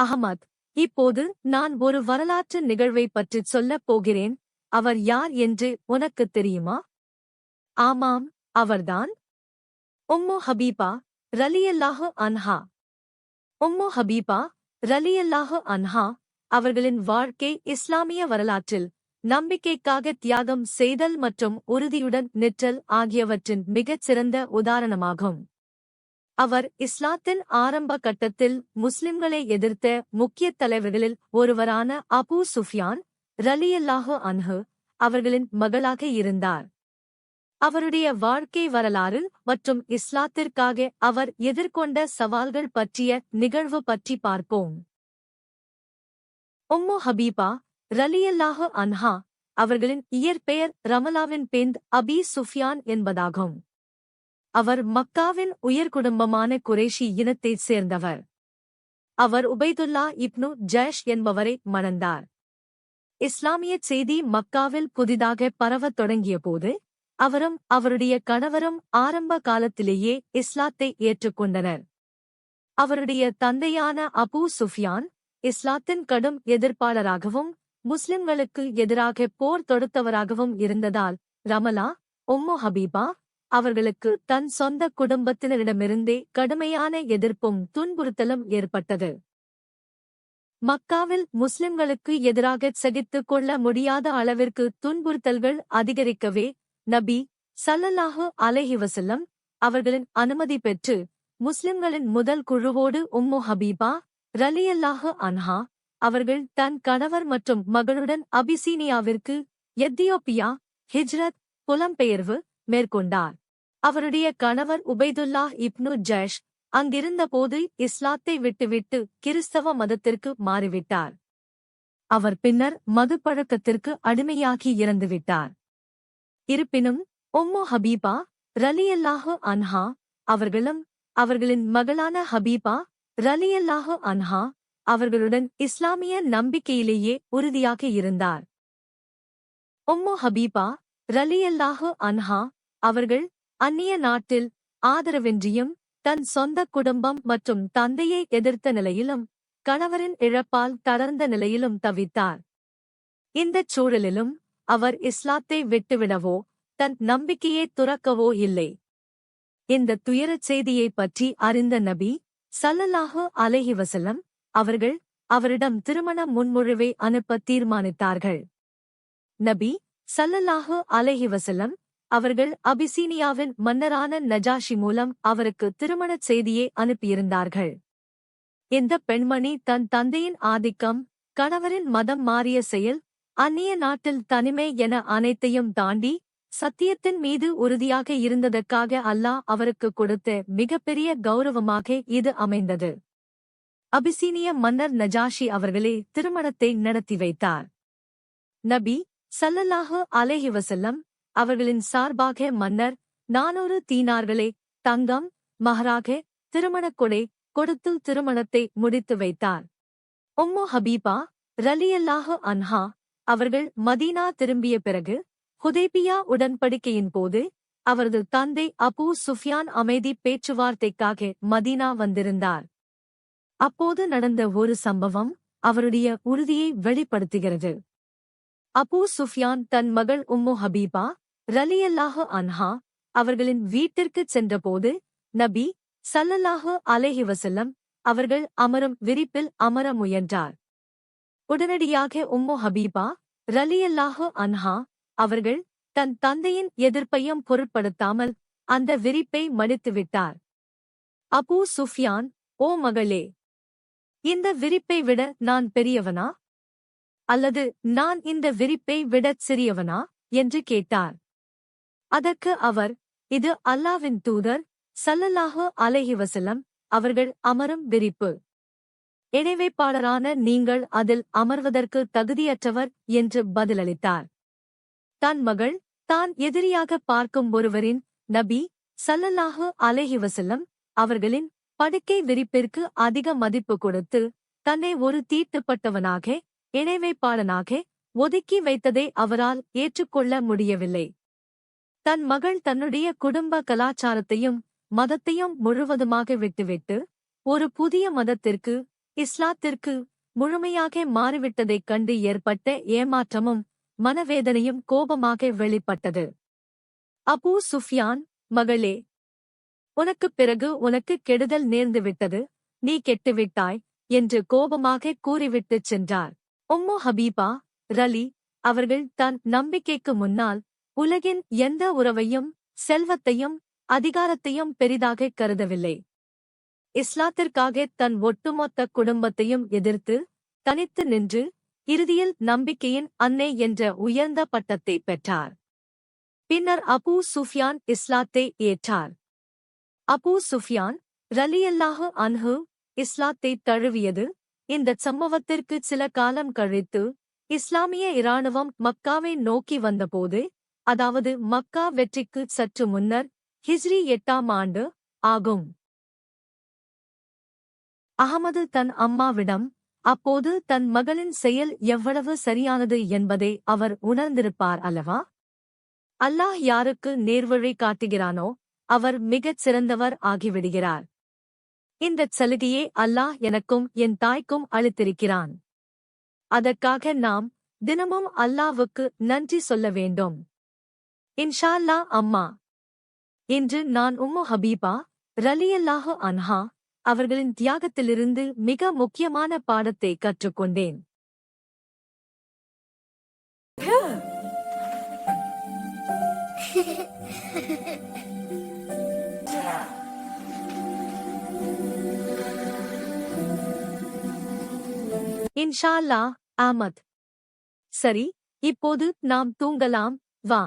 அகமத் இப்போது நான் ஒரு வரலாற்று நிகழ்வை பற்றிச் சொல்லப் போகிறேன். அவர் யார் என்று உனக்குத் தெரியுமா? ஆமாம் அவர்தான். உம்மு ஹபீபா ரலியல்லாஹு அன்ஹா. உம்மு ஹபீபா ரலியல்லாஹு அன்ஹா அவர்களின் வாழ்க்கை இஸ்லாமிய வரலாற்றில் நம்பிக்கைக்காக தியாகம் செய்தல் மற்றும் உறுதியுடன் நிற்றல் ஆகியவற்றின் மிகச் சிறந்த உதாரணமாகும். அவர் இஸ்லாத்தின் ஆரம்ப கட்டத்தில் முஸ்லிம்களை எதிர்த்த முக்கிய தலைவர்களில் ஒருவரான அபூ சுஃபியான் ரலியல்லாஹு அன்ஹு அவர்களின் மகளாக இருந்தார். அவருடைய வாழ்க்கை வரலாறு மற்றும் இஸ்லாத்திற்காக அவர் எதிர்கொண்ட சவால்கள் பற்றிய நிகழ்வு பற்றி பார்ப்போம். உம்மு ஹபீபா ரலியல்லாஹு அன்ஹா அவர்களின் இயற்பெயர் ரமலாவின் பெந்த் அபி சுஃபியான் என்பதாகும். அவர் மக்காவின் உயர்குடும்பமான குரேஷி இனத்தைச் சேர்ந்தவர். அவர் உபைதுல்லா இப்னு ஜஷ் என்பவரை மணந்தார். இஸ்லாமிய செய்தி மக்காவில் புதிதாக பரவத் தொடங்கியபோது அவரும் அவருடைய கணவரும் ஆரம்ப காலத்திலேயே இஸ்லாத்தை ஏற்றுக்கொண்டனர். அவருடைய தந்தையான அபூ சுஃபியான் இஸ்லாத்தின் கடும் எதிர்ப்பாளராகவும் முஸ்லிம்களுக்கு எதிராக போர் தொடுத்தவராகவும் இருந்ததால் ரமலா உம்மு ஹபீபா அவர்களுக்கு தன் சொந்த குடும்பத்தினரிடமிருந்தே கடுமையான எதிர்ப்பும் துன்புறுத்தலும் ஏற்பட்டது. மக்காவில் முஸ்லிம்களுக்கு எதிராக சகித்துக் கொள்ள முடியாத அளவிற்கு துன்புறுத்தல்கள் அதிகரிக்கவே நபி சல்லல்லாஹு அலைஹிவசல்லம் அவர்களின் அனுமதி பெற்று முஸ்லிம்களின் முதல் குழுவோடு உம்மு ஹபீபா ரலியல்லாஹு அன்ஹா அவர்கள் தன் கணவர் மற்றும் மகளுடன் அபிசீனியாவிற்கு எத்தியோப்பியா ஹிஜ்ரத் புலம்பெயர்வு மேற்கொண்டார். அவருடைய கணவர் உபைதுல்லா இப்னு ஜஷ் அங்கிருந்தபோது இஸ்லாத்தை விட்டுவிட்டு கிறிஸ்தவ மதத்திற்கு மாறிவிட்டார். அவர் பின்னர் மதுப்பழக்கத்திற்கு அடிமையாகி இறந்துவிட்டார். இருப்பினும் உம்மு ஹபீபா ரலியல்லாஹு அன்ஹா அவர்களும் அவர்களின் மகளான ஹபீபா ரலியல்லாஹு அன்ஹா அவர்களுடன் இஸ்லாமிய நம்பிக்கையிலேயே உறுதியாக இருந்தார். உம்மு ஹபீபா ரலியல்லாஹு அன்ஹா அவர்கள் அந்நிய நாட்டில் ஆதரவின்றியும் தன் சொந்த குடும்பம் மற்றும் தந்தையை எதிர்த்த நிலையிலும் கணவரின் இழப்பால் தளர்ந்த நிலையிலும் தவித்தார். இந்தச் சூழலிலும் அவர் இஸ்லாத்தை விட்டுவிடவோ தன் நம்பிக்கையை துறக்கவோ இல்லை. இந்த துயரச் செய்தியைப் பற்றி அறிந்த நபி சல்லல்லாஹு அலஹி வசலம் அவர்கள் அவரிடம் திருமண முன்மொழிவை அனுப்ப தீர்மானித்தார்கள். நபி சல்லல்லாஹு அலைஹி வசலம் அவர்கள் அபிசீனியாவின் மன்னரான நஜாஷி மூலம் அவருக்கு திருமணச் செய்தியை அனுப்பியிருந்தார்கள். இந்த பெண்மணி தன் தந்தையின் ஆதிக்கம் கணவரின் மதம் மாறிய செயல் அந்நிய நாட்டில் தனிமை என அனைத்தையும் தாண்டி சத்தியத்தின் மீது உறுதியாக இருந்ததற்காக அல்லாஹ் அவருக்கு கொடுத்த மிகப்பெரிய கௌரவமாக இது அமைந்தது. அபிசீனிய மன்னர் நஜாஷி அவர்களே திருமணத்தை நடத்தி வைத்தார். நபி சல்லல்லாஹு அலைஹி அவர்களின் சார்பாக மன்னர் நானூறு தீனார்களே தங்கம் மகராக திருமணக் கொடை கொடுத்து திருமணத்தை முடித்து வைத்தார். உம்மு ஹபீபா ரலியல்லாஹு அன்ஹா அவர்கள் மதீனா திரும்பிய பிறகு ஹுதேபியா உடன்படிக்கையின் போது அவரது தந்தை அபு சுஃபியான் அமைதி பேச்சுவார்த்தைக்காக மதீனா வந்திருந்தார். அப்போது நடந்த ஒரு சம்பவம் அவருடைய உறுதியை வெளிப்படுத்துகிறது. அபு சுஃபியான் தன் மகள் உம்மு ஹபீபா ரலியல்லாஹு அன்ஹா அவர்களின் வீட்டிற்குச் சென்றபோது நபி சல்லல்லாஹு அலைஹிவசல்லம் அவர்கள் அமரும் விரிப்பில் அமர முயன்றார். உடனடியாக உம்மு ஹபீபா ரலியல்லாஹு அன்ஹா அவர்கள் தன் தந்தையின் எதிர்ப்பையும் பொருட்படுத்தாமல் அந்த விரிப்பை மடித்துவிட்டார். அபூ சுஃபியான் ஓ மகளே இந்த விரிப்பை விட நான் பெரியவனா? அல்லது நான் இந்த விரிப்பை விடச் சிறியவனா? என்று கேட்டார். அதற்கு அவர் இது அல்லாவின் தூதர் சல்லல்லாஹு அலைஹி வஸல்லம் அவர்கள் அமரும் விரிப்பு இணைவைப்பாளரான நீங்கள் அதில் அமர்வதற்கு தகுதியற்றவர் என்று பதிலளித்தார். தன் மகள் தான் எதிரியாக பார்க்கும் ஒருவரின் நபி சல்லல்லாஹு அலைஹி வஸல்லம் அவர்களின் படுக்கை விரிப்பிற்கு அதிக மதிப்பு கொடுத்து தன்னை ஒரு தீட்டுப்பட்டவனாக இணைவைப்பாளனாக ஒதுக்கி வைத்ததை அவரால் ஏற்றுக்கொள்ள முடியவில்லை. தன் மகள் தன்னுடைய குடும்ப கலாச்சாரத்தையும் மதத்தையும் முழுவதுமாக விட்டுவிட்டு ஒரு புதிய மதத்திற்கு இஸ்லாத்திற்கு முழுமையாக மாறிவிட்டதைக் கண்டு ஏற்பட்ட ஏமாற்றமும் மனவேதனையும் கோபமாக வெளிப்பட்டது. அபூ சுஃப்யான் மகளே உனக்குப் பிறகு உனக்கு கெடுதல் நேர்ந்துவிட்டது நீ கெட்டுவிட்டாய் என்று கோபமாக கூறிவிட்டுச் சென்றார். உம்மு ஹபீபா ரலி அவர்கள் தன் நம்பிக்கைக்கு முன்னால் உலகின் எந்த உறவையும் செல்வத்தையும் அதிகாரத்தையும் பெரிதாக கருதவில்லை. இஸ்லாத்திற்காக தன் ஒட்டுமொத்த குடும்பத்தையும் எதிர்த்து தனித்து நின்று இறுதியில் நம்பிக்கையின் அன்னை என்ற உயர்ந்த பட்டத்தை பெற்றார். பின்னர் அபூ சுஃபியான் இஸ்லாத்தை ஏற்றார். அபூ சுஃபியான் ரலியல்லாஹு அன்ஹு இஸ்லாத்தை தழுவியது. இந்தச் சம்பவத்திற்கு சில காலம் கழித்து இஸ்லாமிய இராணுவம் மக்காவை நோக்கி வந்தபோது அதாவது மக்கா வெற்றிக்கு சற்று முன்னர் ஹிஜ்ரி எட்டாம் ஆண்டு ஆகும். அகமது தன் அம்மாவிடம் அப்போது தன் மகளின் செயல் எவ்வளவு சரியானது என்பதை அவர் உணர்ந்திருப்பார் அல்லவா? அல்லாஹ் யாருக்கு நேர்வழி காட்டுகிறானோ அவர் மிகச் சிறந்தவர் ஆகிவிடுகிறார். இந்தச் சலுகையே அல்லாஹ் எனக்கும் என் தாய்க்கும் அளித்திருக்கிறான். அதற்காக நாம் தினமும் அல்லாவுக்கு நன்றி சொல்ல வேண்டும். இன்ஷா அல்லாஹ் அம்மா. இன்று நான் உம்மு ஹபீபா ரலியல்லாஹு அன்ஹா அவர்களின் தியாகத்திலிருந்து மிக முக்கியமான பாடத்தை கற்றுக்கொண்டேன். இன்ஷா அல்லாஹ் ஆமத். சரி இப்போது நாம் தூங்கலாம். வா.